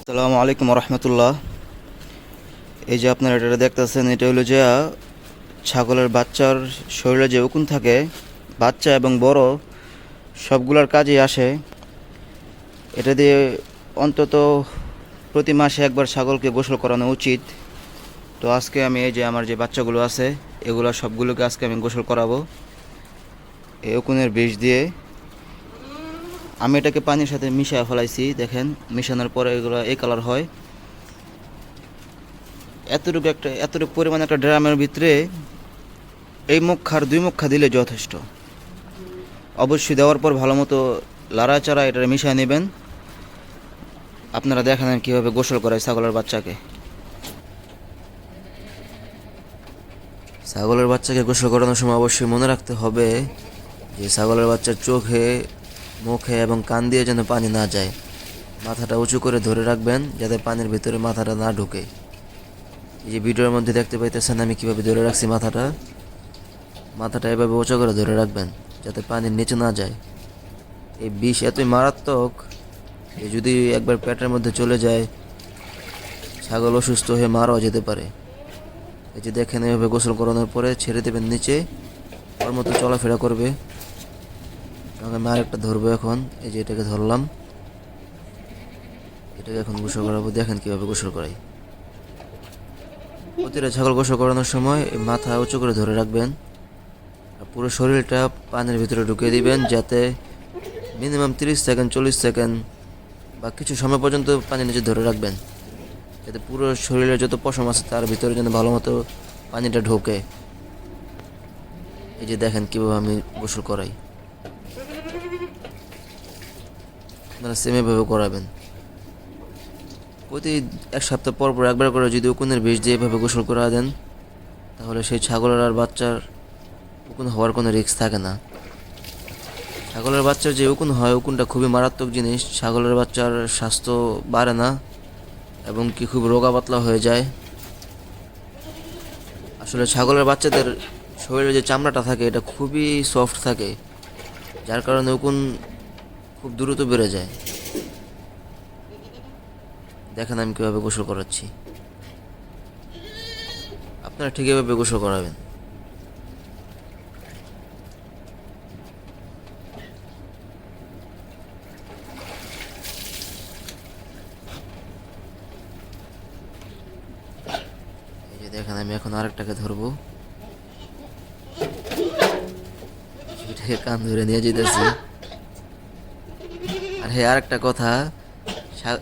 আসসালামু আলাইকুম রহমতুল্লাহ এই যে আপনারা এটা দেখতেছেন, এটা হলো যে ছাগলের বাচ্চার শরীরে যে উকুন থাকে, বাচ্চা এবং বড়, সবগুলোর কাজেই আসে। এটা দিয়ে অন্তত প্রতি মাসে একবার ছাগলকে গোসল করানো উচিত। তো আজকে আমি এই যে আমার যে বাচ্চাগুলো আছে, এগুলো সবগুলোকে আজকে আমি গোসল করাবো। এই উকুনের বিষ দিয়ে আমি এটাকে পানির সাথে মিশিয়ে ফেলাইছি, দেখেন, মিশানোর পরে এগুলো এই কালার হয়। এতটুকু একটা এতটুকু পরিমাণ একটা ড্রামের ভিতরে এই মুখ খার দুই মুখ দিলে যথেষ্ট। অবশ্যই দেওয়ার পর ভালো মতো লাড়াচাড়া এটা মিশিয়ে নেবেন। আপনারা দেখেন কীভাবে গোসল করায় ছাগলের বাচ্চাকে। ছাগলের বাচ্চাকে গোসল করানোর সময় অবশ্যই মনে রাখতে হবে যে ছাগলের বাচ্চার চোখে মুখে এবং কান দিয়ে যেন পানি না যায়। মাথাটা উঁচু করে ধরে রাখবেন যাতে পানির ভিতরে মাথাটা না ঢুকে। এই যে ভিডিওর মধ্যে দেখতে পাইতেছেন আমি কীভাবে ধরে রাখছি মাথাটা? মাথাটা এভাবে উঁচু করে ধরে রাখবেন যাতে পানির নিচে না যায়। এই বিষ এতই মারাত্মক যে যদি একবার পেটের মধ্যে চলে যায়, ছাগল অসুস্থ হয়ে মারাও যেতে পারে। এই যে দেখেন, এভাবে গোসল করানোর পরে ছেড়ে দেবেন নিচে। ওর মতো চলাফেরা করবে। এবং আমি আরেকটা ধরবো এখন। এই যে এটাকে ধরলাম। এটাকে এখন গোসল করাবো। দেখেন কীভাবে গোসল করাই। প্রতিটা ছাগল গোসল করানোর সময় মাথা উঁচু করে ধরে রাখবেন। পুরো শরীরটা পানির ভিতরে ঢুকিয়ে দিবেন যাতে মিনিমাম তিরিশ সেকেন্ড, চল্লিশ সেকেন্ড বা কিছু সময় পর্যন্ত পানির নিচে ধরে রাখবেন। যাতে পুরো শরীরে যত পশম আছে তার ভিতরে যেন ভালো মতো পানিটা ঢোকে। এই যে দেখেন কীভাবে আমি গোসল করাই। আপনারা সেম এভাবে করাবেন। প্রতি এক সপ্তাহ পর পর একবার করে যদি উকুনের বিষ দিয়ে এভাবে গোসল করা দেন, তাহলে সেই ছাগলের আর বাচ্চার উকুন হওয়ার কোনো রিস্ক থাকে না। ছাগলের বাচ্চার যে উকুন হয়, উকুনটা খুবই মারাত্মক জিনিস। ছাগলের বাচ্চার স্বাস্থ্য বাড়ে না, এবং কি খুব রোগা পাতলা হয়ে যায়। আসলে ছাগলের বাচ্চাদের শরীরে যে চামড়াটা থাকে, এটা খুবই সফট থাকে। যার কারণে উকুন খুব দ্রুত বেড়ে যায়। দেখেন আমি কীভাবে গোসল করাচ্ছি। আপনারা ঠিক এভাবে গোসল করাবেন। এই যে দেখেন, আমি এখন আরেকটাকে ধরবো। সেটাকে কান ধরে নিয়ে যেতেছি। আর হ্যাঁ আরেকটা কথা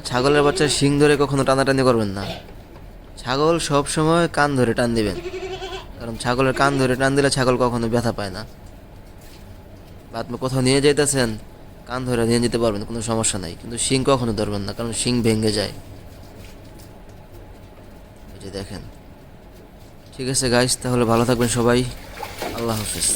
ছাগলের বাচ্চার শিং ধরে কখনো টানাটানি করবেন না। ছাগল সব সময় কান ধরে টান দিবেন। কারণ ছাগলের কান ধরে টান দিলে ছাগল কখনো ব্যথা পায় না। বা আপনি কোথাও নিয়ে যাইতেছেন, কান ধরে নিয়ে যেতে পারবেন, কোনো সমস্যা নাই। কিন্তু শিং কখনো ধরবেন না, কারণ শিং ভেঙে যায়। যে দেখেন। ঠিক আছে গাইস তাহলে ভালো থাকবেন সবাই। আল্লাহ হাফিজ।